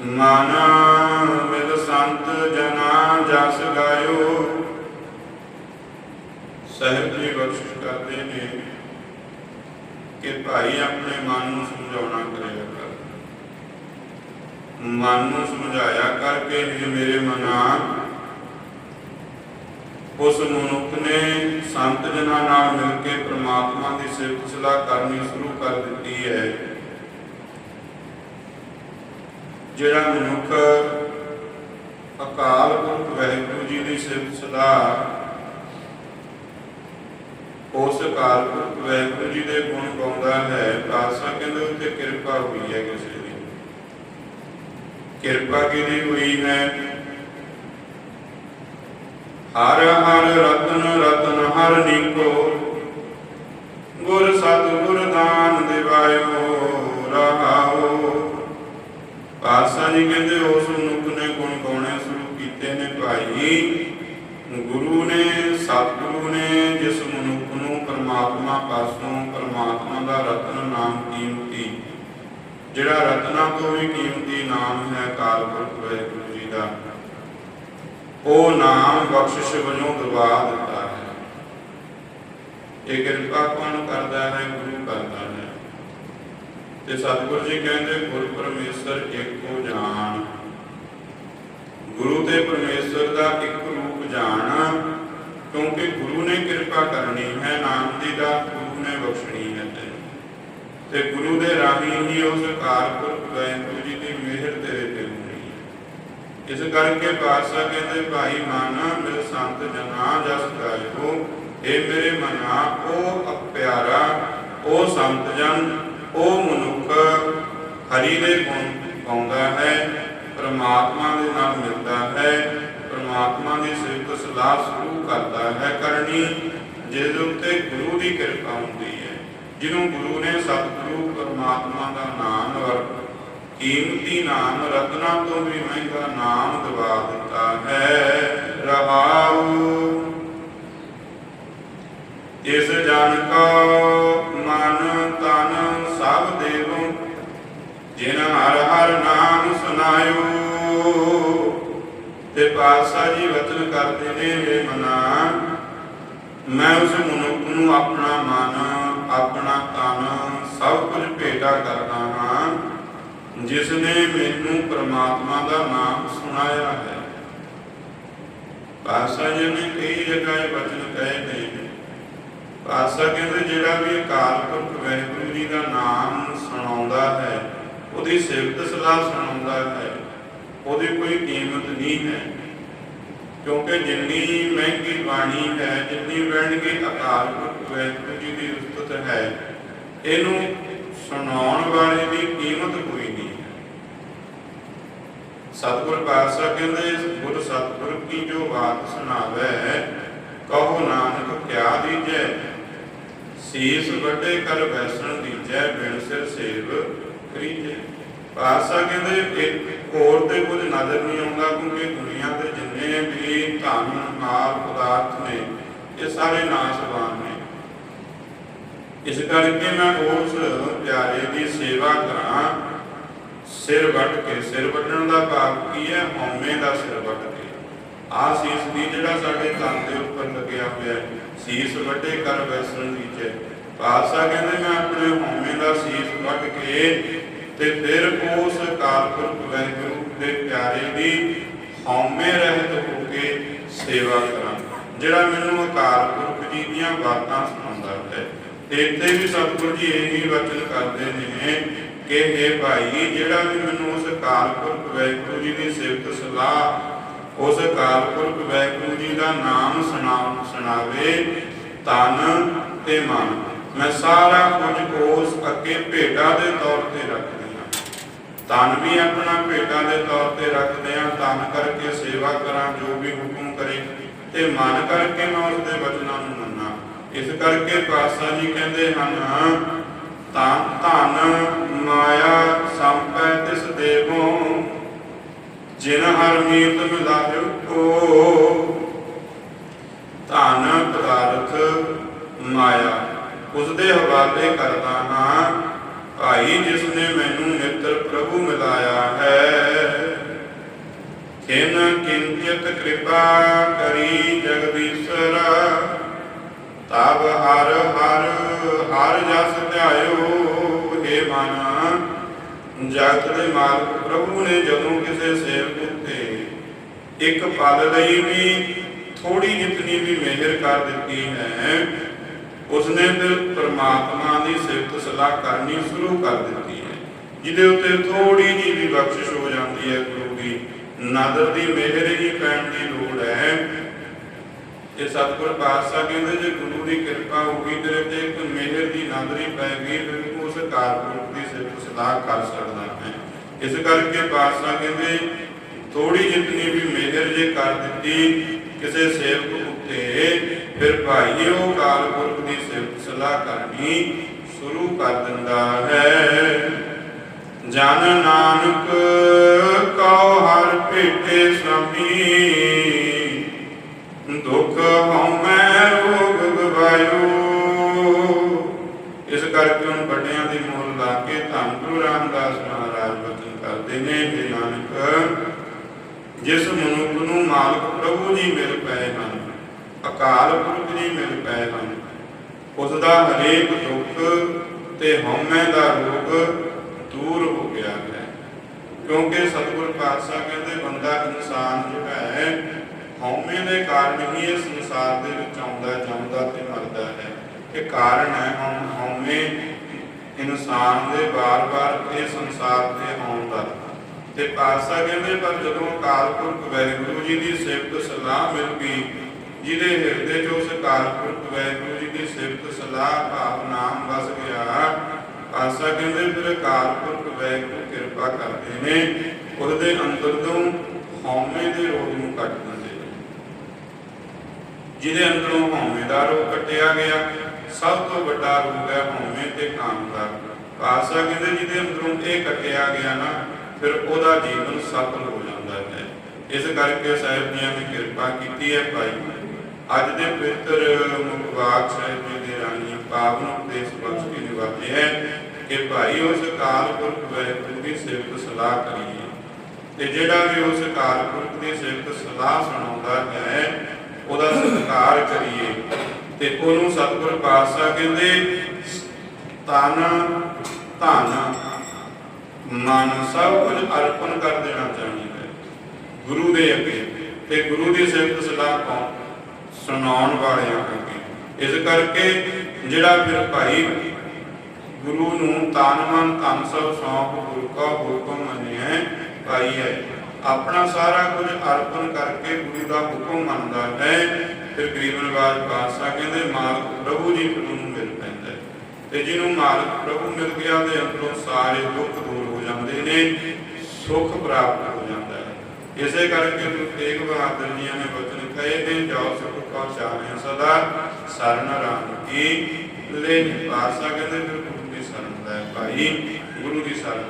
ਮਨ ਮਿਲ ਸੰਤ ਜਨਾ ਜਸ ਗਾਇਓ। ਸਹਿਬ ਜੀ ਬਖਸ਼ਿਸ਼ ਕਰਦੇ ਨੇ ਕਿ ਭਾਈ ਆਪਣੇ ਮਨ ਨੂੰ ਸਮਝਾਉਣਾ ਕਰਿਆ ਕਰ। ਮਨ ਨੂੰ ਸਮਝਾਇਆ ਕਰਕੇ ਹੀ ਮੇਰੇ ਮਨਾ। ਉਸ ਮਨੁੱਖ ਨੇ ਸੰਤ ਜਨਾਂ ਨਾਲ ਮਿਲ ਕੇ ਪ੍ਰਮਾਤਮਾ ਦੀ ਸਿਫਤ ਸਲਾਹ ਕਰਨੀ ਸ਼ੁਰੂ ਕਰ ਦਿੱਤੀ ਹੈ। ਜਿਹੜਾ ਮਨੁੱਖ ਅਕਾਲ ਪੁਰਖ ਵਾਹਿਗੁਰੂ ਜੀ ਦੀ ਸਿਫਤ ਸਲਾਹ ਉਸ ਅਕਾਲ ਪੁਰਖ ਵਾਹਿਗੁਰੂ ਜੀ ਦੇ ਗੁਣ ਗਾਉਂਦਾ ਹੈ ਪਾਤਸ਼ਾਹ ਕਹਿੰਦੇ ਉੱਤੇ ਕਿਰਪਾ ਹੋਈ ਹੈ ਕਿਸੇ ਦੀ। ਕਿਰਪਾ ਕਿਹਦੀ ਹੋਈ ਹੈ? ਹਰ ਹਰ ਰਤਨ ਰਤਨ ਹਰ ਨੀਕੋ, ਗੁਰ ਸਤਿਗੁਰ ਦਾਨ ਦਿਵਾਇਓ। ਪਾਤਸ਼ਾਹ ਜੀ ਕਹਿੰਦੇ, ਉਸ ਮਨੁੱਖ ਨੇ ਗੁਣ ਗਾਉਣੇ ਸ਼ੁਰੂ ਕੀਤੇ ਨੇ ਭਾਈ। ਗੁਰੂ ਨੇ, ਸਤਿਗੁਰੂ ਨੇ ਜਿਸ ਮਨੁੱਖ ਨੂੰ ਪਰਮਾਤਮਾ ਪਾਸੋਂ ਪਰਮਾਤਮਾ ਦਾ ਰਤਨ ਨਾਮ ਕੀਮਤੀ, ਜਿਹੜਾ ਰਤਨਾ ਤੋਂ ਵੀ ਕੀਮਤੀ ਨਾਮ ਹੈ ਕਾਲਪੁਰਖ ਵਾਹਿਗੁਰੂ ਜੀ ਦਾ, ਉਹ ਨਾਮ ਬਖਸ਼ਿਸ਼ ਵਜੋਂ ਦਵਾ ਦਿੱਤਾ ਹੈ। ਇਹ ਕਿਰਪਾ ਕੌਣ ਕਰਦਾ ਹੈ? ਗੁਰੂ ਕਰਦਾ ਹੈ। ਤੇ ਸਤਿਗੁਰੂ ਜੀ ਕਹਿੰਦੇ, ਗੁਰ ਪਰਮੇਸ਼ਰ ਇੱਕੋ ਜਾਣ ਗੁਰੂ ਤੇ ਪਰਮੇਸ਼ਰ ਦਾ ਇੱਕ ਰੂਪ ਜਾਣ, ਕਿਉਂਕਿ ਗੁਰੂ ਨੇ ਕਿਰਪਾ ਕਰਨੀ ਹੈ, ਨਾਮ ਦੀ ਦਾਤ ਗੁਰੂ ਨੇ ਬਖਸ਼ਣੀ ਹੈ ਤੇ। ਗੁਰੂ ਦੇ ਰਾਹੀਂ ਹੀ ਉਸ ਕਾਰਪੁਰਖ ਵਾਹਿਗੁਰੂ ਜੀ ਦੀ ਮਿਹਰ ਤੇਰੇ ਤੇ ਹੋਣੀ ਇਸ ਕਰਕੇ ਪਾਤਸ਼ਾਹ ਕਹਿੰਦੇ, ਭਾਈ ਮਾਨਾ ਮਿਲ ਸੰਤ ਜਨਾ, ਜਸ ਗਾਇਓ ਇਹ ਮੇਰੇ ਮਨਾ, ਉਹ ਅਪਿਆਰਾ, ਉਹ ਸੰਤ ਜਨ, ਉਹ ਮਨੁੱਖ ਹਰੀ ਦੇ ਗੁਣ ਗਾਉਂਦਾ ਹੈ, ਪ੍ਰਮਾਤਮਾ ਦੇ ਨਾਲ ਮਿਲਦਾ ਹੈ, ਪ੍ਰਮਾਤਮਾ ਦੀ ਸਿਫਤ ਸਲਾਹ ਸ਼ੁਰੂ ਕਰਦਾ ਹੈ ਕਰਨੀ ਜਿਸ ਉੱਤੇ ਗੁਰੂ ਦੀ ਕਿਰਪਾ ਹੁੰਦੀ ਹੈ। ਜਿਹਨੂੰ ਗੁਰੂ ਨੇ ਸਤਿਗੁਰੂ ਪਰਮਾਤਮਾ ਦਾ ਨਾਮ ਵਰ, ਕੀਮਤੀ ਨਾਮ ਰਤਨਾ ਤੋਂ ਵੀ ਮਹਿੰਗਾ ਨਾਮ ਦਵਾ ਦਿੱਤਾ ਹੈ। ਰਹਾਉ, ਇਸ ਜਨ ਕੋ ਮਨ ਤਨ ਸਭ ਦੇਵੋ ਜਿਨ ਹਰ ਹਰ ਨਾਮ ਸੁਨਾਇਓ ਤੇ ਪਾਤਸ਼ਾਹ ਜੀ ਵਚਨ ਕਰਦੇ ਨੇ, ਵੇ ਮਨਾ, ਮੈਂ ਉਸ ਮਨੁੱਖ ਨੂੰ ਆਪਣਾ ਮਨ, ਆਪਣਾ ਤਨ ਸਭ ਕੁਝ ਭੇਟਾ ਕਰਦਾ ਹਾਂ, ਜਿਸ ਨੇ ਮੈਨੂੰ ਪ੍ਰਮਾਤਮਾ ਦਾ ਨਾਮ ਸੁਣਾਇਆ ਹੈ। ਪਾਤਸ਼ਾਹ ਜੀ ਨੇ ਕਈ ਜਗ੍ਹਾ ਇਹ ਵਚਨ ਕਹੇ ਨੇ। ਪਾਤਸ਼ਾਹ ਕਹਿੰਦੇ, ਜਿਹੜਾ ਵੀ ਅਕਾਲ ਪੁਰਖ ਵਾਹਿਗੁਰੂ ਜੀ ਦਾ ਨਾਮ ਉਹਦੀ ਸਿਫਤ ਸਲਾਹ ਸੁਣਾਉਂਦਾ ਹੈ, ਉਹਦੀ ਕੋਈ ਕੀਮਤ ਨਹੀਂ ਹੈ। ਕਿਉਂਕਿ ਜਿੰਨੀ ਮਹਿੰਗੀ ਬਾਣੀ ਹੈ, ਜਿੰਨੀ ਮਹਿੰਗੀ ਅਕਾਲ ਪੁਰਖ ਜੀ ਦੀ ਉਸਤਤ ਹੈ, ਇਹਨੂੰ ਸੁਣਾਉਣ ਵਾਲੇ ਦੀ ਕੀਮਤ ਕੋਈ ਨਹੀਂ ਹੈ। ਸਤਿਗੁਰ ਪਾਤਸ਼ਾਹ ਕਹਿੰਦੇ, ਗੁਰ ਸਤਿਗੁਰ ਕੀ ਜੋ ਬਾਤ ਸੁਣਾਵੇ, ਕਹੋ ਨਾਨਕ ਕਿਆ ਦੀਜੈ? ਸੀਸ ਵੱਡੇ ਕਰ ਬੈਸਣ ਦੀਜੈ, ਬਿਨ ਸਿਰ ਸੇਵ ਪਾਤਸ਼ਾਹ ਕਹਿੰਦੇ ਇੱਕ ਹੋਰ ਤੇ ਕੁਝ ਨਜ਼ਰ ਨਹੀਂ ਆਉਂਦਾ ਕਿਉਂਕਿ ਦੁਨੀਆ ਤੇ ਜਿੰਨੇ ਵੀ ਧਨ, ਮਾਲ, ਪਦਾਰਥ ਨੇ, ਇਹ ਸਾਰੇ ਨਾਸ਼ਵਾਨ ਨੇ। ਇਸ ਕਰਕੇ ਮੈਂ ਉਸ ਪਿਆਰੇ ਦੀ ਸੇਵਾ ਕਰਾਂ। ਸਿਰ ਵੱਟ ਕੇ, ਸਿਰ ਵੱਢਣ ਦਾ ਭਾਵ ਕੀ ਹੈ? ਹਉਮੈ ਦਾ ਸਿਰ ਵੱਢ ਕੇ। ਆ ਸੀਸ ਦੀ ਜਿਹੜਾ ਸਾਡੇ ਤਨ ਦੇ ਉੱਪਰ ਲੱਗਿਆ ਹੋਇਆ ਸੀਸ ਵੱਡੇ ਕਰ ਵੈਸਣ ਦੀਜੇ ਪਾਤਸ਼ਾਹ ਕਹਿੰਦੇ ਮੈਂ ਆਪਣੇ ਹਉਮੈ ਦਾ ਸੀਸ ਵੱਢ ਕੇ ਤੇ ਫਿਰ ਉਸ ਕਾਲਪੁਰਖ ਵਾਹਿਗੁਰੂ ਦੇ ਪਿਆਰੇ ਦੀ ਹਉਮੈ ਰਹਿਤ ਹੋ ਕੇ ਸੇਵਾ ਕਰਾਂ। ਜਿਹੜਾ ਮੈਨੂੰ ਅਕਾਲ ਜੀ ਦੀਆਂ ਬਾਤਾਂ ਸੁਣਾਉਂਦਾ ਹੈ। ਇੱਥੇ ਵੀ ਸਤਿਗੁਰੂ ਜੀ ਇਹੀ ਵਚਨ ਕਰਦੇ ਨੇ ਕਿ ਇਹ ਭਾਈ, ਜਿਹੜਾ ਵੀ ਮੈਨੂੰ ਉਸ ਅਕਾਲ ਪੁਰਖ ਵਾਹਿਗੁਰੂ ਜੀ ਦੀ ਸਿਫਤ ਸਲਾਹ, ਉਸ ਕਾਲਪੁਰਖ ਵਾਹਿਗੁਰੂ ਜੀ ਦਾ ਨਾਮ ਸੁਣਾ ਸੁਣਾਵੇ ਤਨ ਤੇ ਮਨ। ਮੈਂ ਸਾਰਾ ਕੁਝ ਉਸ ਅੱਗੇ ਭੇਟਾ ਦੇ ਤੌਰ ਤੇ ਰੱਖਦੀ ਤਨ ਵੀ ਆਪਣਾ ਭੇਟਾ ਦੇ ਤੌਰ ਤੇ ਰੱਖਦੇ ਹਾਂ ਤਨ ਕਰਕੇ ਸੇਵਾ ਕਰਾਂ, ਜੋ ਵੀ ਹੁਕਮ ਕਰੇ, ਤੇ ਮਨ ਕਰਕੇ ਮੈਂ ਉਸ ਦੇ ਵਚਨਾਂ ਨੂੰ ਮੰਨਾਂ। ਇਸ ਕਰਕੇ ਪਾਤਸ਼ਾਹ ਜੀ ਕਹਿੰਦੇ ਹਨ, ਤਾਂ ਧਨ ਮਾਇਆ ਸੰਪੈ ਤਿਸ ਦੇਵੋ, ਜਿਨ ਹਰ ਮੀਤ ਮਿਲਾਇਓ ਕੋ। ਧਨ ਪਦਾਰਥ ਮਾਇਆ ਉਸ ਦੇ ਹਵਾਲੇ ਕਰਦਾ ਹਾਂ ਭਾਈ ਜਿਸ ਨੇ ਮੈਨੂੰ ਮਿੱਤਰ ਪ੍ਰਭੂ ਮਿਲਾਇਆ ਹੈ। ਕਿੰਚਿਤ ਕਿਰਪਾ ਕਰੀ ਜਗਦੀਸ਼ਰ ਤਬ ਹਰ ਹਰ ਹਰ ਜਸ ਧਿਆਇਓ, ਹੇ ਮਨ। ਜਗਤ ਦੇ ਮਾਲਕ ਪ੍ਰਭੂ ਨੇ ਜਦੋਂ ਕਿਸੇ ਸੇਵਕ ਉੱਤੇ ਇੱਕ ਪਲ ਲਈ ਵੀ ਥੋੜੀ ਜਿਤਨੀ ਵੀ ਮਿਹਰ ਕਰ ਦਿੱਤੀ ਹੈ ਉਸਨੇ ਫਿਰ ਪ੍ਰਮਾਤਮਾ ਦੀ ਸਿਫਤ ਸਲਾਹ ਕਰਨੀ ਸ਼ੁਰੂ ਕਰ ਦਿੱਤੀ ਹੈ, ਜਿਹਦੇ ਉੱਤੇ ਥੋੜੀ ਜਿਹੀ ਵੀ ਬਖਸ਼ਿਸ਼ ਹੋ ਜਾਂਦੀ ਹੈ ਗੁਰੂ ਦੀ। ਨਦਰ ਦੀ ਮਿਹਰ ਹੀ ਪੈਣ ਦੀ ਲੋੜ ਹੈ। ਇਹ ਸਤਿਗੁਰ ਪਾਤਸ਼ਾਹ ਕਹਿੰਦੇ, ਜੇ ਗੁਰੂ ਦੀ ਕਿਰਪਾ ਹੋਗੀ ਤੇਰੇ ਤੇ ਇੱਕ ਮਿਹਰ ਦੀ ਨਦਰੀ ਪੈ ਗਈ, ਫਿਰ ਤੂੰ ਉਸ ਕਾਰਪੁਰਖ ਦੀ ਸਿਫਤ ਸਲਾਹ ਕਰ ਸਕਦਾ ਹੈ। ਇਸ ਕਰਕੇ ਪਾਤਸ਼ਾਹ ਕਹਿੰਦੇ ਥੋੜੀ ਜਿਤਨੀ ਵੀ ਮਿਹਰ ਜੇ ਕਰ ਦਿੱਤੀ, ਕਿਸੇ ਸੇਵਕ ਫਿਰ ਭਾਈ ਉਹ ਕਾਰਪੁਰਖ ਦੀ ਸਿਫਤ ਸਲਾਹ ਕਰਨੀ ਸ਼ੁਰੂ ਕਰ ਦਿੰਦਾ ਹੈ। ਜਨ ਨਾਨਕ ਕਉ ਹਰ ਭੇਟੇ ਸਭੀ ਦੁਖ ਹਉਮੈ ਰੋਗ ਗਵਾਇਓ ਇਸ ਕਰਕੇ ਹੁਣ ਵੱਡਿਆਂ ਦੀ ਮੋਹਰ ਲਾ ਕੇ ਧੰਨ ਗੁਰੂ ਰਾਮਦਾਸ ਮਹਾਰਾਜ ਬਚਨ ਕਰਦੇ ਨੇ ਕਿ ਨਾਨਕ ਜਿਸ ਮਨੁੱਖ ਨੂੰ ਮਾਲਕ ਪ੍ਰਭੂ ਜੀ ਮਿਲ ਪਏ ਹਨ ਅਕਾਲ ਪੁਰਖ ਜੀ ਮਿਲ ਪਏ ਹਨ। ਉਸ ਦਾ ਹਰੇਕ ਦੁੱਖ ਤੇ ਹਉਮੈ ਦਾ ਰੋਗ ਦੂਰ ਹੋ ਗਿਆ ਹੈ। ਕਿਉਂਕਿ ਸਤਿਗੁਰ ਪਾਤਸ਼ਾਹ ਕਹਿੰਦੇ, ਬੰਦਾ ਇਨਸਾਨ ਜੋ ਹੈ, ਹਉਮੈ ਦੇ ਕਾਰਨ ਹੀ ਇਸ ਸੰਸਾਰ ਦੇ ਵਿੱਚ ਆਉਂਦਾ, ਜਾਂਦਾ ਤੇ ਮਰਦਾ ਹੈ। ਇਹ ਕਾਰਨ ਹੈ ਹਉ- ਹਉਮੈ ਇਨਸਾਨ ਦੇ ਬਾਰ-ਬਾਰ ਇਹ ਸੰਸਾਰ ਤੇ ਆਉਣ ਦਾ। ਤੇ ਪਾਤਸ਼ਾਹ ਕਹਿੰਦੇ, ਪਰ ਜਦੋਂ ਅਕਾਲ ਪੁਰਖ ਵਾਹਿਗੁਰੂ ਜੀ ਦੀ ਸਿਫਤ ਸਲਾਹ ਮਿਲ ਗਈ ਜਿਹਦੇ ਹਿਰਦੇ 'ਚ ਉਸ ਅਕਾਲ ਪੁਰਖ ਵਾਹਿਗੁਰੂ ਜੀ ਦੀ ਸਿਫਤ ਸਲਾਹ ਭਾਵ ਨਾਮ ਵਸ ਗਿਆ। ਪਾਤਸ਼ਾਹ ਕਹਿੰਦੇ, ਫਿਰ ਅਕਾਲ ਪੁਰਖ ਕਿਰਪਾ ਕਰਦੇ ਨੇ, ਉਹਦੇ ਅੰਦਰ ਤੋਂ ਹਉਮੈ ਦੇ ਰੋਗ ਨੂੰ ਕੱਟ ਦਿੰਦੇ ਜਿਹਦੇ ਅੰਦਰੋਂ ਹਉਮੈ ਦਾ ਰੋਗ ਕੱਟਿਆ ਗਿਆ, ਸਭ ਤੋਂ ਵੱਡਾ ਰੋਗ ਹੈ ਹਉਮੈ ਤੇ ਕਾਮ ਦਾ। ਪਾਤਸ਼ਾਹ ਕਹਿੰਦੇ, ਜਿਹਦੇ ਅੰਦਰੋਂ ਇਹ ਕੱਟਿਆ ਗਿਆ ਨਾ, ਫਿਰ ਉਹਦਾ ਜੀਵਨ ਸਫਲ ਹੋ ਜਾਂਦਾ ਹੈ। ਇਸ ਕਰਕੇ ਸਾਹਿਬ ਜੀਆਂ ਨੇ ਕਿਰਪਾ ਕੀਤੀ ਹੈ ਭਾਈ ਅੱਜ ਦੇ ਪਵਿੱਤਰ ਮੁਖਵਾਕ ਸਾਹਿਬ ਜੀ ਦੇ ਰਾਣੀ ਪਾਵਨ ਉਪਦੇਸ਼ ਬਖਸ਼ ਕੇ ਨਿਵਾਜੇ ਹੈ ਕਿ ਭਾਈ ਉਸ ਕਾਲ ਪੁਰਖ ਵਾਹਿਗੁਰੂ ਦੀ ਸਿਫਤ ਸਲਾਹ ਕਰੀਏ ਤੇ ਜਿਹੜਾ ਵੀ ਉਸ ਕਾਲ ਪੁਰਖ ਦੀ ਸਿਫਤ ਸਲਾਹ ਸੁਣਾਉਂਦਾ ਹੈ, ਉਹਦਾ ਸਤਿਕਾਰ ਕਰੀਏ ਤੇ ਉਹਨੂੰ ਸਤਿਗੁਰ ਪਾਤਸ਼ਾਹ ਕਹਿੰਦੇ, ਤਨ, ਧਨ, ਮਨ ਸਭ ਕੁਝ ਅਰਪਣ ਕਰ ਦੇਣਾ ਚਾਹੀਦਾ ਹੈ। ਗੁਰੂ ਦੇ ਅੱਗੇ ਤੇ ਗੁਰੂ ਦੀ ਸਿਫਤ ਸਲਾਹ ਕੌਣ ਸੁਣਾਉਣ ਵਾਲਿਆਂ ਅੱਗੇ ਇਸ ਕਰਕੇ ਜਿਹੜਾ ਫਿਰ ਭਾਈ ਗੁਰੂ ਨੂੰ ਤਨ ਮਨ ਧਨ ਸਭ ਸੌਂਪ ਗੁਰੂ ਕਾ ਹੁਕਮ ਮੰਨਿਆ ਭਾਈ ਹੈ। ਆਪਣਾ ਸਾਰਾ ਕੁਝ ਅਰਪਣ ਕਰਕੇ ਗੁਰੂ ਦਾ ਹੁਕਮ ਮੰਨਦਾ ਹੈ। ਫਿਰ ਗਰੀਬ ਨਿਵਾਜ ਪਾਤਸ਼ਾਹ ਕਹਿੰਦੇ, ਮਾਲਕ ਪ੍ਰਭੂ ਜੀ ਫਿਰ ਮਿਲ ਪੈਂਦਾ ਤੇ ਜਿਹਨੂੰ ਮਾਲਕ ਪ੍ਰਭੂ ਮਿਲ ਗਿਆ ਦੇ ਅੰਦਰੋਂ ਸਾਰੇ ਦੁੱਖ ਦੂਰ ਹੋ ਜਾਂਦੇ ਨੇ, ਸੁੱਖ ਪ੍ਰਾਪਤ ਹੋ ਜਾਂਦਾ ਹੈ। ਇਸੇ ਕਰਕੇ ਗੁਰੂ ਤੇਗ ਬਹਾਦਰ ਜੀ ਨੇ ਬਚਨ ਕਹੇ ਦੇ ਜਾਓ ਸੁਖ ਪਹੁੰਚਾਵੇਂ ਸਦਾ ਸਰਨ ਰਾਮ ਕੀ। ਲੈ ਪਾਸਾ ਕਹਿੰਦੇ ਫਿਰ ਗੁਰੂ ਦੀ ਸ਼ਰਨ ਲੈ ਭਾਈ, ਗੁਰੂ ਦੀ ਸ਼ਰਨ